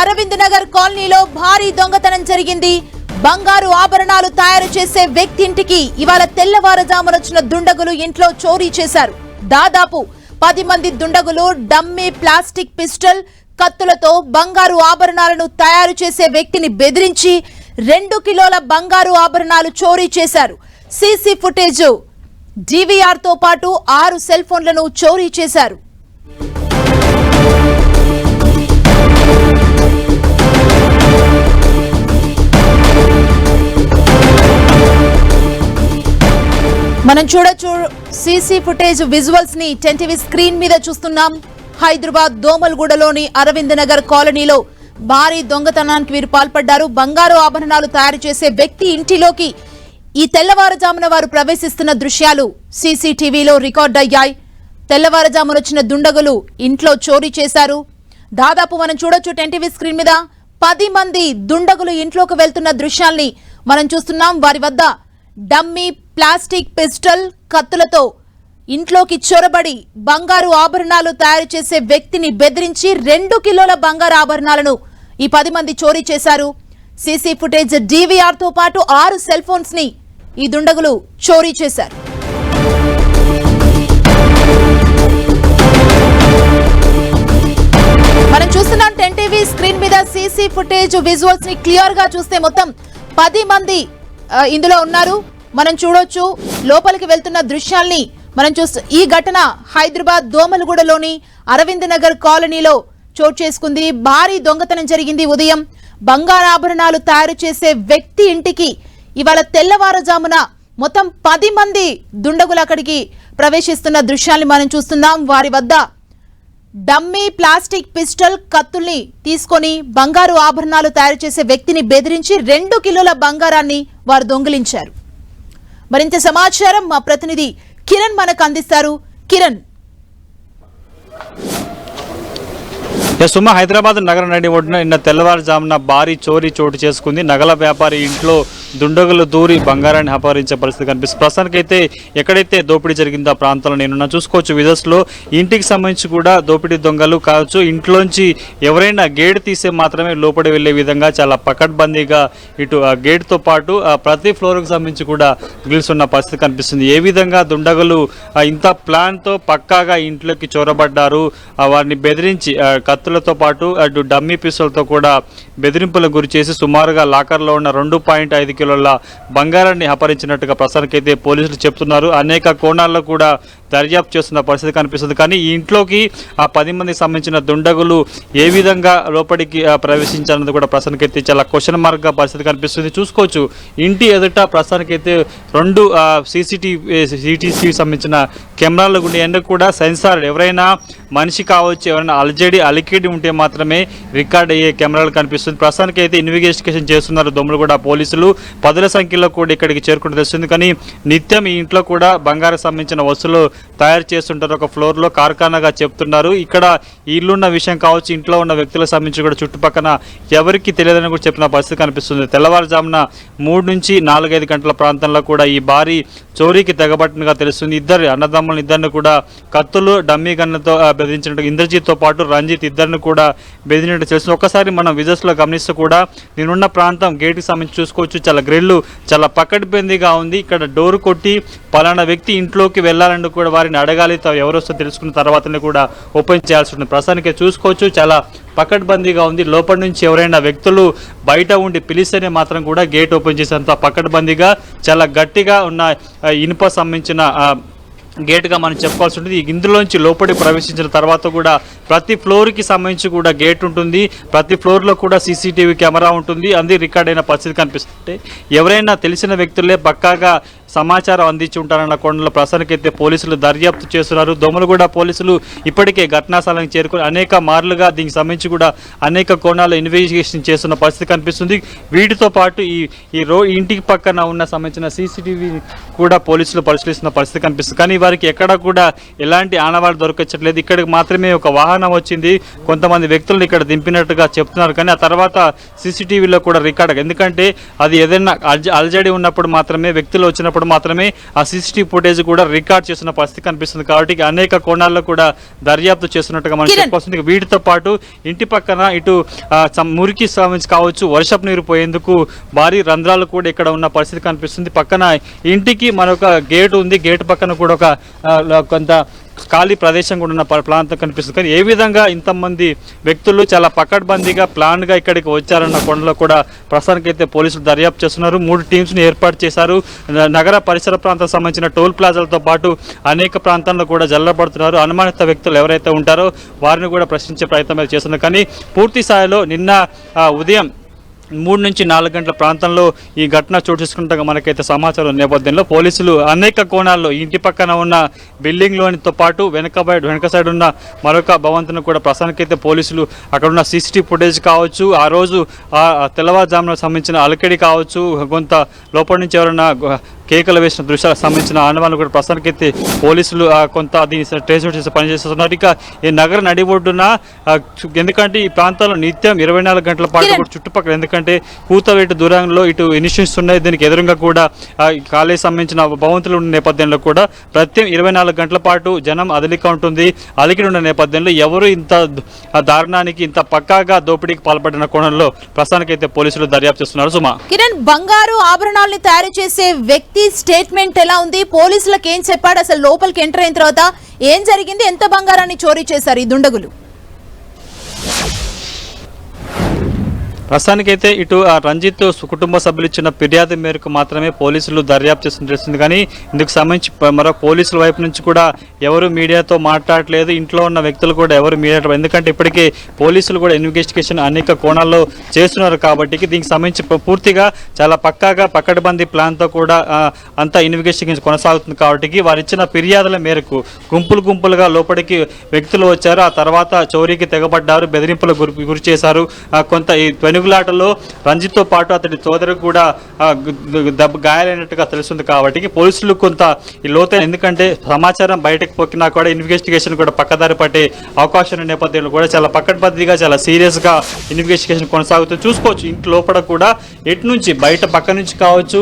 అరవింద్ నగర్ కాలనీలో భారీ దొంగతనం జరిగింది. బంగారు ఆభరణాలు తయారు చేసే వ్యక్తి ఇంటికి ఇవాళ తెల్లవారుజామునొచ్చిన దుండగులు ఇంట్లో చోరీ చేశారు. దాదాపు పది మంది దుండగులు డమ్మీ ప్లాస్టిక్ పిస్టల్ కత్తులతో బంగారు ఆభరణాలను తయారు చేసే వ్యక్తిని బెదిరించి రెండు కిలోల బంగారు ఆభరణాలు చోరీ చేశారు. సీసీ ఫుటేజ్ డివిఆర్తో పాటు ఆరు సెల్ ఫోన్లను చోరీ చేశారు. మనం చూడొచ్చు సీసీ ఫుటేజ్ విజువల్స్ని టెన్టీవీ స్క్రీన్ మీద చూస్తున్నాం. హైదరాబాద్ దోమల్గూడలోని అరవింద్ నగర్ కాలనీలో భారీ దొంగతనానికి వీరు పాల్పడ్డారు. బంగారు ఆభరణాలు తయారు చేసే వ్యక్తి ఇంటిలోకి ఈ తెల్లవారుజామున వారు ప్రవేశిస్తున్న దృశ్యాలు సీసీటీవీలో రికార్డ్ అయ్యాయి. తెల్లవారుజామున వచ్చిన దుండగులు ఇంట్లో చోరీ చేశారు. దాదాపు మనం చూడొచ్చు టెన్టీవీ స్క్రీన్ మీద పది మంది దుండగులు ఇంట్లోకి వెళ్తున్న దృశ్యాల్ని మనం చూస్తున్నాం. వారి వద్ద డమ్మీ ప్లాస్టిక్ పిస్టల్ కత్తులతో ఇంట్లోకి చొరబడి బంగారు ఆభరణాలు తయారు చేసే వ్యక్తిని బెదిరించి రెండు కిలోల బంగారు ఆభరణాలను ఈ పది మంది చోరీ చేశారు. సీసీ ఫుటేజ్ డీవీఆర్తో పాటు ఆరు సెల్ ఫోన్స్ని ఈ దుండగులు చోరీ చేశారు. మనం చూస్తున్నాం టెన్ టీవీ స్క్రీన్ మీద సీసీ ఫుటేజ్ విజువల్స్ని క్లియర్గా చూస్తే మొత్తం పది మంది ఇందులో ఉన్నారు. మనం చూడొచ్చు లోపలికి వెళ్తున్న దృశ్యాల్ని మనం చూస్తూ ఈ ఘటన హైదరాబాద్ దోమలగూడలోని అరవింద్ నగర్ కాలనీలో చోటు చేసుకుంది. భారీ దొంగతనం జరిగింది ఉదయం. బంగారాభరణాలు తయారు చేసే వ్యక్తి ఇంటికి ఇవాళ తెల్లవారుజామున మొత్తం పది మంది దుండగులు అక్కడికి ప్రవేశిస్తున్న దృశ్యాన్ని మనం చూస్తున్నాం. వారి వద్ద డమ్మీ ప్లాస్టిక్ పిస్టల్ కత్తుల్ని తీసుకొని బంగారు ఆభరణాలు తయారు చేసే వ్యక్తిని బెదిరించి రెండు కిలోల బంగారాన్ని వారు దొంగిలించారు. మరింత సమాచారం మా ప్రతినిధి కిరణ్ మనకు అందిస్తారు. కిరణ్. సుమ హైదరాబాద్ నగర నడి ఒడ్డున నిన్న తెల్లవారుజామున భారీ చోరీ చోటు చేసుకుంది. నగల వ్యాపారి ఇంట్లో దుండగులు దూరి బంగారాన్ని అపహరించే పరిస్థితి కనిపిస్తుంది. ప్రస్తుతానికైతే ఎక్కడైతే దోపిడీ జరిగిందో ఆ ప్రాంతంలో నేను చూసుకోవచ్చు విదస్లో ఇంటికి సంబంధించి కూడా దోపిడీ దొంగలు కావచ్చు. ఇంట్లోంచి ఎవరైనా గేట్ తీసే మాత్రమే లోపలి వెళ్ళే విధంగా చాలా పకడ్బందీగా ఇటు ఆ గేట్తో పాటు ప్రతి ఫ్లోర్కి సంబంధించి కూడా నిలుస్తున్న పరిస్థితి కనిపిస్తుంది. ఏ విధంగా దుండగులు ఇంత ప్లాన్తో పక్కాగా ఇంట్లోకి చొరబడ్డారు వారిని బెదిరించి కత్తులతో పాటు అటు డమ్మీ పీసులతో కూడా బెదిరింపులకు గురి చేసి సుమారుగా లాకర్లో ఉన్న రెండు పాయింట్ ఐదు కిలోల బంగారాన్ని అపహరించినట్టుగా ప్రస్తుతానికైతే పోలీసులు చెప్తున్నారు. అనేక కోణాల్లో కూడా దర్యాప్తు చేస్తున్న పరిస్థితి కనిపిస్తుంది. కానీ ఈ ఇంట్లోకి ఆ పది మందికి సంబంధించిన దుండగులు ఏ విధంగా లోపలికి ప్రవేశించాలన్నది కూడా ప్రస్తుతానికైతే చాలా క్వశ్చన్ మార్క్గా పరిస్థితి కనిపిస్తుంది. చూసుకోవచ్చు ఇంటి ఎదుట ప్రస్తుతానికైతే రెండు సీసీటీవీ సీటీసీకి సంబంధించిన కెమెరాలు ఉండే కూడా సెన్సార్ ఎవరైనా మనిషి కావచ్చు ఎవరైనా అలజడి అలికిడి ఉంటే మాత్రమే రికార్డ్ అయ్యే కెమెరాలు కనిపిస్తుంది. ప్రస్తుతానికైతే ఇన్వెస్టిగేషన్ చేస్తున్నారు దొమ్ములు కూడా పోలీసులు. పదుల సంఖ్యలో కూడా ఇక్కడికి చేరుకుంటూ తెలుస్తుంది. కానీ నిత్యం ఈ ఇంట్లో కూడా బంగారం సంబంధించిన వస్తువులు తయారు చేస్తుంటారు. ఒక ఫ్లోర్లో కార్ఖానాగా చెప్తున్నారు. ఇక్కడ ఇల్లున్న విషయం కావచ్చు ఇంట్లో ఉన్న వ్యక్తులకు సంబంధించి కూడా చుట్టుపక్కన ఎవరికి తెలియదని కూడా చెప్పిన పరిస్థితి కనిపిస్తుంది. తెల్లవారుజామున మూడు నుంచి నాలుగైదు గంటల ప్రాంతంలో కూడా ఈ భారీ చోరీకి తెగబట్టినగా తెలుస్తుంది. ఇద్దరు అన్నదమ్ములు ఇద్దరిని కూడా కత్తులు డమ్మీ గన్నుతో బెదిరించినట్టు ఇంద్రజిత్తో పాటు రంజిత్ ఇద్దరిని కూడా బెదిరినట్టు తెలుస్తుంది. ఒక్కసారి మనం విజస్లో గమనిస్తూ కూడా నేనున్న ప్రాంతం గేట్కి సంబంధించి చూసుకోవచ్చు. చాలా గ్రిల్లు చాలా పకడ్బందీగా ఉంది. ఇక్కడ డోర్ కొట్టి పలానా వ్యక్తి ఇంట్లోకి వెళ్ళాలని కూడా వారిని అడగాలి. తా- ఎవరు తెలుసుకున్న తర్వాతనే కూడా ఓపెన్ చేయాల్సి ఉంటుంది. ప్రస్తుతానికి చూసుకోవచ్చు. చాలా పకడ్బందీగా ఉంది. లోపల నుంచి ఎవరైనా వ్యక్తులు బయట ఉండి పిలిస్తేనే మాత్రం కూడా గేట్ ఓపెన్ చేసేంత పకడ్బందీగా చాలా గట్టిగా ఉన్న ఇనుప సంబంధించిన గేట్గా మనం చెప్పుకోవాల్సి ఉంటుంది. ఇందులోంచి లోపలి ప్రవేశించిన తర్వాత కూడా ప్రతి ఫ్లోర్కి సంబంధించి కూడా గేట్ ఉంటుంది. ప్రతి ఫ్లోర్లో కూడా సీసీటీవీ కెమెరా ఉంటుంది. అంది రికార్డ్ అయిన పరిస్థితి కనిపిస్తుంటే ఎవరైనా తెలిసిన వ్యక్తులే పక్కాగా సమాచారం అందించి ఉంటారన్న కోణంలో ప్రస్తుతానికైతే పోలీసులు దర్యాప్తు చేస్తున్నారు. దోమలగూడ పోలీసులు ఇప్పటికే ఘటనా స్థలానికి చేరుకుని అనేక మార్లుగా దీనికి సంబంధించి కూడా అనేక కోణాలు ఇన్వెస్టిగేషన్ చేస్తున్న పరిస్థితి కనిపిస్తుంది. వీటితో పాటు ఈ ఈ రో ఇంటికి పక్కన ఉన్న సంబంధించిన సీసీటీవీ కూడా పోలీసులు పరిశీలిస్తున్న పరిస్థితి కనిపిస్తుంది. కానీ వారికి ఎక్కడ కూడా ఎలాంటి ఆనవాళ్ళు దొరకచ్చట్లేదు ఇక్కడికి మాత్రమే ఒక వాహనం వచ్చింది. కొంతమంది వ్యక్తులను ఇక్కడ దింపినట్టుగా చెప్తున్నారు. కానీ ఆ తర్వాత సీసీటీవీలో కూడా రికార్డ్. ఎందుకంటే అది ఏదైనా అల్జ- ఉన్నప్పుడు మాత్రమే వ్యక్తులు వచ్చినప్పుడు అప్పుడు మాత్రమే ఆ సీసీటీవీ ఫుటేజ్ కూడా రికార్డ్ చేస్తున్న పరిస్థితి కనిపిస్తుంది కాబట్టి అనేక కోణాల్లో కూడా దర్యాప్తు చేస్తున్నట్టుగా మనం. చెప్పొస్తుంది వీటితో పాటు ఇంటి పక్కన ఇటు మురికి సంబంధించి కావచ్చు వర్షపు నీరు పోయేందుకు భారీ రంధ్రాలు కూడా ఇక్కడ ఉన్న పరిస్థితి కనిపిస్తుంది. పక్కన ఇంటికి మరొక గేట్ ఉంది. గేట్ పక్కన కూడా ఒక కొంత ఖాళీ ప్రదేశం కూడా ఉన్న ప- ప్రాంతం కనిపిస్తుంది. కానీ ఏ విధంగా ఇంతమంది వ్యక్తులు చాలా పకడ్బందీగా ప్లాన్గా ఇక్కడికి వచ్చారన్న కొండలో కూడా ప్రస్తుతానికైతే పోలీసులు దర్యాప్తు చేస్తున్నారు. మూడు టీమ్స్ని ఏర్పాటు చేశారు. నగర పరిసర ప్రాంతాలకు సంబంధించిన టోల్ ప్లాజాలతో పాటు అనేక ప్రాంతాల్లో కూడా జల్లబడుతున్నారు. అనుమానిత వ్యక్తులు ఎవరైతే ఉంటారో వారిని కూడా ప్రశ్నించే ప్రయత్నం చేస్తున్నారు. కానీ పూర్తి స్థాయిలో నిన్న ఆ, ఉదయం మూడు నుంచి నాలుగు గంటల ప్రాంతంలో ఈ ఘటన చోటు చేసుకుంటాగా మనకైతే సమాచారం నేపథ్యంలో పోలీసులు అనేక కోణాల్లో ఇంటి పక్కన ఉన్న బిల్డింగ్లోనితో పాటు వెనక బయ- వెనక సైడ్ ఉన్న మరొక భవంతును కూడా ప్రస్తుతానికైతే పోలీసులు అక్కడ ఉన్న సీసీటీవీ ఫుటేజ్ కావచ్చు ఆ రోజు ఆ తెల్లవారుజామున సంబంధించిన అలకడి కావచ్చు కొంత లోపల నుంచి ఎవరైనా కేకలు వేసిన దృశ్యాలకు సంబంధించిన ఆనవాళ్ళు కూడా ప్రస్తుతానికైతే పోలీసులు కొంత దీన్ని ట్రేస్ చేసి పనిచేస్తున్నారు. ఇక ఈ నగర నడిబొడ్డున ఎందుకంటే ఈ ప్రాంతంలో నిత్యం ఇరవై నాలుగు గంటల పాటు చుట్టుపక్కల ఎందుకంటే కూతవేటు దూరంలో ఇటు ఇన్స్టిట్యూట్స్ ఉన్నాయి. దీనికి ఎదురుగా కూడా కాలేజ్ సంబంధించిన భవంతులు ఉన్న నేపథ్యంలో కూడా ప్రత్యం ఇరవై నాలుగు గంటల పాటు జనం అదలిక ఉంటుంది. అలికిడి ఉన్న నేపథ్యంలో ఎవరు ఇంత దారుణానికి ఇంత పక్కాగా దోపిడీకి పాల్పడిన కోణంలో ప్రస్తుతానికైతే పోలీసులు దర్యాప్తు చేస్తున్నారు. సుమా. కిరణ్ బంగారు ఆభరణాలని తయారు చేసే వ్యక్తి స్టేట్మెంట్ ఎలా ఉంది? పోలీసులకు ఏం చెప్పాడు? అసలు లోపలికి ఎంటర్ అయిన తర్వాత ఏం జరిగింది? ఎంత బంగారాన్ని చోరీ చేశారు ఈ దుండగులు? ప్రస్తుతానికైతే ఇటు ఆ రంజిత్ కుటుంబ సభ్యులు ఇచ్చిన ఫిర్యాదు మేరకు మాత్రమే పోలీసులు దర్యాప్తు చేస్తున్న తెలిసింది కానీ ఇందుకు సంబంధించి మరో పోలీసుల వైపు నుంచి కూడా ఎవరు మీడియాతో మాట్లాడలేదు ఇంట్లో ఉన్న వ్యక్తులు కూడా ఎవరు మీడియా ఎందుకంటే ఇప్పటికే పోలీసులు కూడా ఇన్వెస్టిగేషన్ అనేక కోణాల్లో చేస్తున్నారు కాబట్టి దీనికి సంబంధించి పూర్తిగా చాలా పక్కాగా పక్కడబందీ ప్లాన్తో కూడా అంతా ఇన్వెస్టిగేషన్ కొనసాగుతుంది కాబట్టి వారు ఇచ్చిన ఫిర్యాదుల మేరకు గుంపులు గుంపులుగా లోపలికి వ్యక్తులు వచ్చారు. ఆ తర్వాత చోరీకి తెగబడ్డారు బెదిరింపులకు గురి గురి చేశారు. కొంత కొంత ఈ రంజిత్తో పాటు అతడి సోదరు కూడా దెబ్బ గాయాలైనట్టుగా తెలుస్తుంది కాబట్టి పోలీసులు కొంత ఈ లోతైన ఎందుకంటే సమాచారం బయటకు పొక్కినా కూడా ఇన్వెస్టిగేషన్ కూడా పక్కదారి పట్టే అవకాశం ఉన్న నేపథ్యంలో కూడా చాలా పక్కడ్బందీగా చాలా సీరియస్గా ఇన్వెస్టిగేషన్ కొనసాగుతుంది చూసుకోవచ్చు. ఇంటి లోపల కూడా ఎటు నుంచి బయట పక్క నుంచి కావచ్చు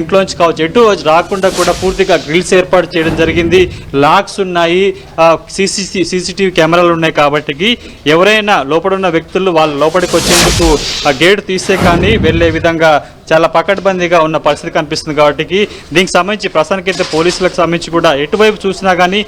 ఇంట్లోంచి ఇంట్లో నుంచి కావచ్చు ఎటు రాకుండా కూడా పూర్తిగా గ్రిల్స్ ఏర్పాటు చేయడం జరిగింది. లాక్స్ ఉన్నాయి సీసీ సీసీటీవీ కెమెరాలు ఉన్నాయి కాబట్టి ఎవరైనా లోపల ఉన్న వ్యక్తులు వాళ్ళ లోపలికి వచ్చేందుకు ఆ గేట్ తీస్తే కానీ వెళ్ళే విధంగా చాలా పకడ్బందీగా ఉన్న పరిస్థితి కనిపిస్తుంది కాబట్టి దీనికి సంబంధించి ప్రస్తుతానికైతే పోలీసులకు సంబంధించి కూడా ఎటువైపు చూసినా కానీ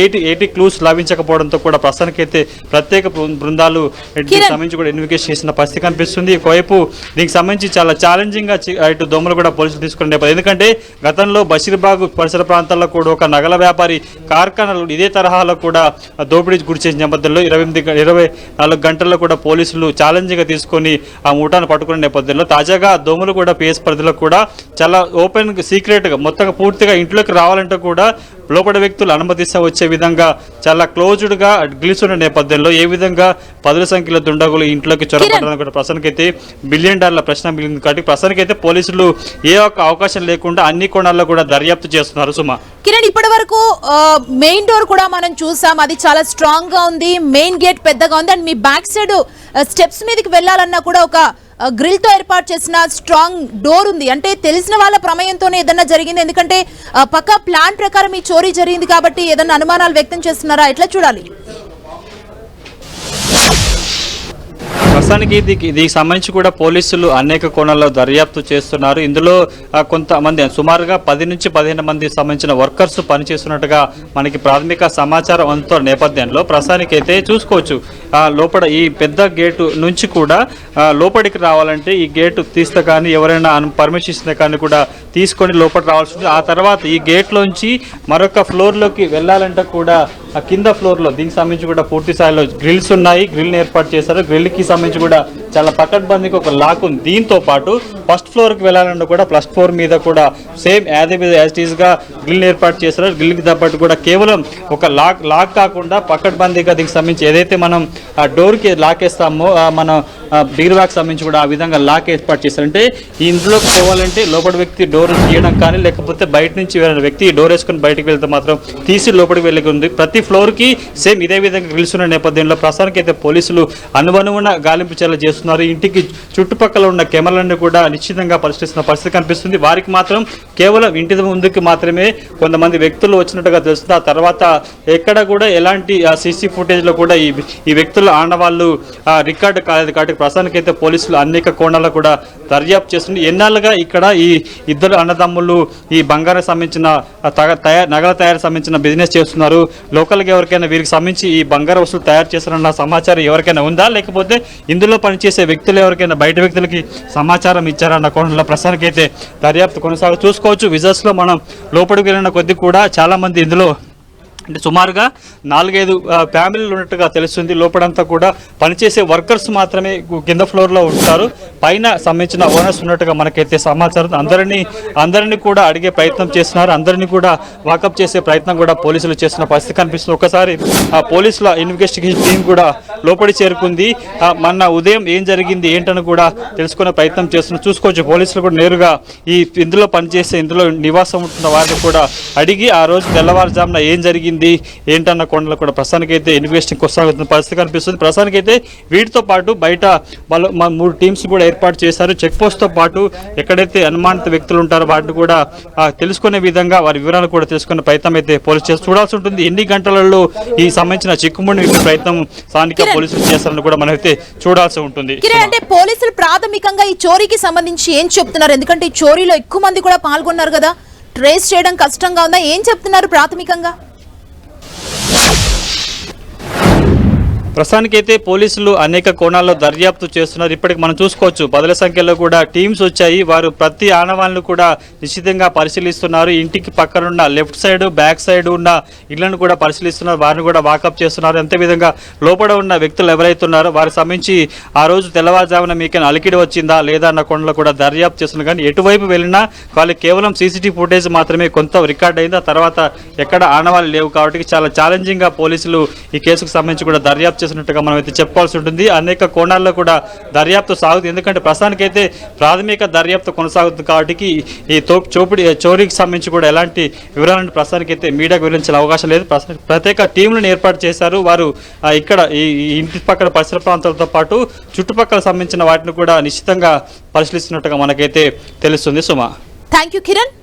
ఏటి ఏటి క్లూస్ లభించకపోవడంతో కూడా ప్రస్తుతానికైతే ప్రత్యేక బృందాలు. సంబంధించి కూడా ఇన్వెస్టిగేషన్ చేసిన పరిస్థితి కనిపిస్తుంది ఒకవైపు దీనికి సంబంధించి చాలా ఛాలెంజింగ్గా చి- ఇటు దొమ్మలు కూడా పోలీసులు తీసుకునే. ఎందుకంటే గతంలో బషీర్బాగ్ పరిసర ప్రాంతాల్లో కూడా ఒక నగల వ్యాపారి కార్ఖానాలు ఇదే తరహాలో కూడా దోపిడీ గురి చేసిన నేపథ్యంలో ఇరవై ఇరవై నాలుగు గంటల్లో కూడా పోలీసులు ఛాలెంజింగ్గా పట్టుకుని ఆ ముఠాను పట్టుకునే నేపథ్యంలో తాజాగా దోమలు కూడా పిఎస్ పరిధిలో కూడా చాలా ఓపెన్ సీక్రెట్గా మొత్తం పూర్తిగా ఇంట్లోకి రావాలంటే కూడా లోపల వ్యక్తులు అనుమతిస్తా వచ్చే విధంగా చాలా క్లోజ్డ్గా గెలుచున్న నేపథ్యంలో ఏ విధంగా పదుల సంఖ్యలో దుండగులు ఇంట్లోకి చొరబడాలని కూడా ప్రస్తుతానికైతే బిలియన్ డాలర్ల ప్రశ్న మిగిలింది. కాబట్టి ప్రస్తుతానికైతే పోలీసులు ఏ ఒక్క అవకాశం లేకుండా అన్ని కోణాల్లో కూడా దర్యాప్తు చేస్తున్నారు. సుమా. కిరణ్ ఇప్పటి వరకు మెయిన్ డోర్ కూడా మనం చూసాం. అది చాలా స్ట్రాంగ్గా ఉంది. మెయిన్ గేట్ పెద్దగా ఉంది. అండ్ మీ బ్యాక్ సైడ్ స్టెప్స్ మీదకి వెళ్ళాలన్నా కూడా ఒక గ్రిల్తో ఏర్పాటు చేసిన స్ట్రాంగ్ డోర్ ఉంది. అంటే తెలిసిన వాళ్ళ ప్రమేయంతోనే ఏదన్నా జరిగింది. ఎందుకంటే పక్క పక్కా ప్లాన్ ప్రకారం ఈ చోరీ జరిగింది కాబట్టి ఏదన్నా అనుమానాలు వ్యక్తం చేస్తున్నారా? ఎట్లా చూడాలి? ప్రస్తుతానికి దీనికి సంబంధించి కూడా పోలీసులు అనేక కోణాల్లో దర్యాప్తు చేస్తున్నారు. ఇందులో కొంతమంది సుమారుగా పది నుంచి పదిహేను మంది సంబంధించిన వర్కర్స్ పనిచేస్తున్నట్టుగా మనకి ప్రాథమిక సమాచారం అందుతున్న నేపథ్యంలో ప్రస్తుతానికి అయితే చూసుకోవచ్చు లోపల ఈ పెద్ద గేటు నుంచి కూడా లోపలికి రావాలంటే ఈ గేటు తీస్తే కానీ ఎవరైనా పర్మిషన్ ఇస్తే కానీ కూడా తీసుకొని లోపల రావాల్సి ఆ తర్వాత ఈ గేట్లోంచి మరొక ఫ్లోర్లోకి వెళ్ళాలంటే కూడా ఆ కింద ఫ్లోర్లో దీనికి సంబంధించి కూడా పూర్తి స్థాయిలో గ్రిల్స్ ఉన్నాయి. గ్రిల్ని ఏర్పాటు చేశారు. గ్రిల్కి సంబంధించి కూడా చాలా పకడ్బందీకి ఒక లాక్ ఉంది. దీంతో పాటు ఫస్ట్ ఫ్లోర్కి వెళ్ళాలంటే కూడా ప్లస్ ఫ్లోర్ మీద కూడా సేమ్ యాజ్ మీద యాజ్గా గ్రిల్ ఏర్పాటు చేశారు. గ్రిల్కి తప్పట్టు కూడా కేవలం ఒక లాక్ లాక్ కాకుండా పకడ్బందీగా దీనికి సంబంధించి ఏదైతే మనం ఆ డోర్కి లాక్ వేస్తామో మన మన బీరువాకి సంబంధించి కూడా ఆ విధంగా లాక్ ఏర్పాటు చేశారు ఈ ఇంట్లోకి పోవాలంటే లోపల వ్యక్తి డోర్ తీయడం కానీ లేకపోతే బయట నుంచి వేరే వ్యక్తి డోర్ వేసుకొని బయటకు వెళ్తే మాత్రం తీసి లోపలికి వెళ్ళి ఉంది. ప్రతి ఫ్లోర్కి సేమ్ ఇదే విధంగా గ్రిల్స్ ఉన్న నేపథ్యంలో ప్రస్తుతానికి అయితే పోలీసులు అనువనువున గాలింపు చర్యలు చేస్తున్నారు. చేస్తున్నారు. ఇంటికి చుట్టుపక్కల ఉన్న కెమెరాలను కూడా నిశ్చితంగా పరిశీలిస్తున్న పరిస్థితి కనిపిస్తుంది. వారికి మాత్రం కేవలం ఇంటి ముందుకి మాత్రమే కొంతమంది వ్యక్తులు వచ్చినట్టుగా తెలుస్తుంది. ఆ తర్వాత ఎక్కడ కూడా ఎలాంటి సీసీ ఫుటేజ్లో కూడా ఈ ఈ వ్యక్తుల ఆనవాళ్ళు రికార్డు కాలేదు కాబట్టి ప్రస్తుతానికైతే పోలీసులు అనేక కోణాలు కూడా దర్యాప్తు చేస్తుంది ఎన్నాళ్ళుగా ఇక్కడ ఈ ఇద్దరు అన్నదమ్ములు ఈ బంగారం సంబంధించిన తగ- తయారు నగల తయారు సంబంధించిన బిజినెస్ చేస్తున్నారు. లోకల్గా ఎవరికైనా వీరికి సంబంధించి ఈ బంగారు వస్తువులు తయారు చేస్తారన్న సమాచారం ఎవరికైనా ఉందా? లేకపోతే ఇందులో పనిచేసే వ్యక్తులు ఎవరికైనా బయట వ్యక్తులకి సమాచారం ఇచ్చారన్న కోణంలో అయితే దర్యాప్తు కొనసాగు చూసుకోవచ్చు. విజర్స్లో మనం లోపలికి వెళ్ళిన కొద్దీ కూడా చాలామంది ఇందులో అంటే సుమారుగా నాలుగైదు ఫ్యామిలీలు ఉన్నట్టుగా తెలుస్తుంది. లోపలంతా కూడా పనిచేసే వర్కర్స్ మాత్రమే కింద ఫ్లోర్లో ఉంటారు. పైన సంబంధించిన ఓనర్స్ ఉన్నట్టుగా మనకైతే సమాచారం అందరినీ అందరినీ కూడా అడిగే ప్రయత్నం చేస్తున్నారు. అందరినీ కూడా వాకప్ చేసే ప్రయత్నం కూడా పోలీసులు చేస్తున్న పరిస్థితి కనిపిస్తుంది. ఒకసారి ఆ పోలీసుల ఇన్వెస్టిగేషన్ టీం కూడా లోపలి చేరుకుంది. మన మొన్న ఉదయం ఏం జరిగింది ఏంటని కూడా తెలుసుకునే ప్రయత్నం చేస్తున్నారు. చూసుకోవచ్చు పోలీసులు కూడా నేరుగా ఈ ఇందులో పనిచేసే ఇందులో నివాసం ఉంటున్న వారిని కూడా అడిగి ఆ రోజు తెల్లవారుజామున ఏం జరిగింది ఏంటన్న కొండలు కూడా ప్రస్తుతానికైతే ఇన్వెస్టింగ్ కొనసాగుతున్న పరిస్థితి కనిపిస్తుంది. ప్రస్తుతానికైతే వీటితో పాటు బయట వాళ్ళు మూడు టీమ్స్ కూడా ఏర్పాటు చేశారు. చెక్ పోస్ట్తో పాటు ఎక్కడైతే అనుమానిత వ్యక్తులు ఉంటారో వాటిని కూడా తెలుసుకునే విధంగా వారి వివరాలు కూడా తెలుసుకునే ప్రయత్నం అయితే పోలీసు చేసి చూడాల్సి ఉంటుంది. ఎన్ని గంటలలో ఈ సంబంధించిన చిక్కుముడిని విప్పే ప్రయత్నం స్థానిక. పోలీసులు చేస్తారని కూడా మనమైతే చూడాల్సి ఉంటుంది. అంటే పోలీసులు ప్రాథమికంగా ఈ చోరీకి సంబంధించి ఏం చెప్తున్నారు? ఎందుకంటే ఈ చోరీలో ఎక్కువ మంది కూడా పాల్గొన్నారు కదా. ట్రేస్ చేయడం కష్టంగా ఉందా? ఏం చెప్తున్నారు ప్రాథమికంగా? ప్రస్తుతానికైతే పోలీసులు అనేక కోణాల్లో దర్యాప్తు చేస్తున్నారు. ఇప్పటికి మనం చూసుకోవచ్చు పదుల సంఖ్యలో కూడా టీమ్స్ వచ్చాయి. వారు ప్రతి ఆనవాళ్ళను కూడా నిశ్చితంగా పరిశీలిస్తున్నారు. ఇంటికి పక్కనున్న లెఫ్ట్ సైడ్ బ్యాక్ సైడ్ ఉన్న ఇళ్ళను కూడా పరిశీలిస్తున్నారు. వారిని కూడా వాకప్ చేస్తున్నారు. అంతేవిధంగా లోపల ఉన్న వ్యక్తులు ఎవరైతే ఉన్నారో వారికి సంబంధించి ఆ రోజు తెల్లవారుజామున మీకు అలికిడి వచ్చిందా లేదా అన్న కోణంలో కూడా దర్యాప్తు చేస్తున్నారు. కానీ ఎటువైపు వెళ్ళినా వాళ్ళు కేవలం సీసీటీవీ ఫుటేజ్ మాత్రమే కొంత రికార్డ్ అయింది. ఆ తర్వాత ఎక్కడ ఆనవాళ్ళు లేవు కాబట్టి చాలా ఛాలెంజింగ్గా పోలీసులు ఈ కేసుకు సంబంధించి కూడా దర్యాప్తు చేసినట్టుగా మనం అయితే చెప్పుకోవాల్సి ఉంటుంది. అనేక కోణాల్లో కూడా దర్యాప్తు సాగుతుంది. ఎందుకంటే ప్రస్తుతానికైతే ప్రాథమిక దర్యాప్తు కొనసాగుతుంది కాబట్టి ఈ తో చోపిడి చోరీకి సంబంధించి కూడా ఎలాంటి వివరాలను ప్రస్తుతానికైతే మీడియాకు వివరించిన అవకాశం లేదు. ప్రత్యేక టీంలను ఏర్పాటు చేశారు. వారు ఇక్కడ ఈ ఇంటి పక్కన పరిసర ప్రాంతాలతో పాటు చుట్టుపక్కల సంబంధించిన వాటిని కూడా నిశ్చితంగా పరిశీలిస్తున్నట్టుగా మనకైతే తెలుస్తుంది. సుమా. Thank you Kiran